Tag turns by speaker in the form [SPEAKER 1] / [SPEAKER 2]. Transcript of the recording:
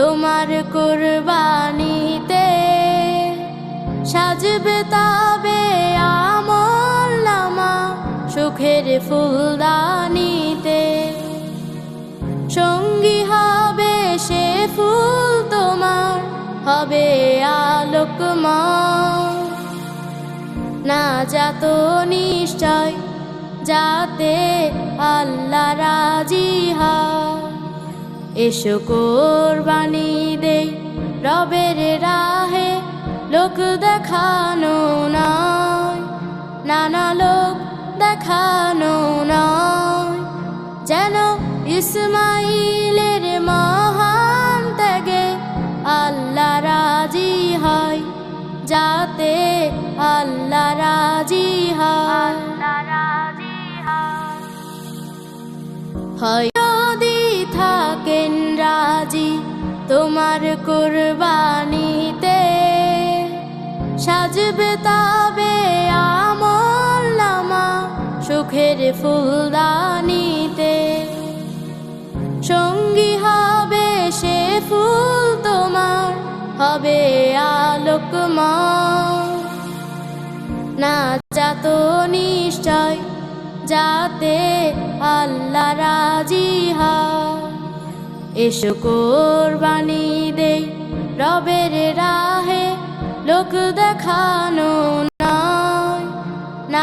[SPEAKER 1] তোমার কুরবানিতে সাজবে তবে আমল নামা সুখের ফুলদানিতে। সঙ্গী হবে সে ফুল তোমার, হবে আলোকময়। না যাত নিশ্চয় যাতে এসো কোরবানি দে রবের রাহে লোক দেখানো নয় নানা লোক দেখানো নয় যেন ইসমাইলের মহান ত্যাগে আল্লাহ রাজি হয় যাতে আল্লাহ রাজি হয়। হয় তোমার কুরবানিতে সাজবে তবে আমল নামা সুখের ফুলদানিতে। সঙ্গী হবে সে ফুল তোমার, হবে আলোকময়। না যাত নিশ্চয়, যাতে আল্লাহ রাজি হয়। এসো কোরবানি দে রবের রাহে লোক দেখানো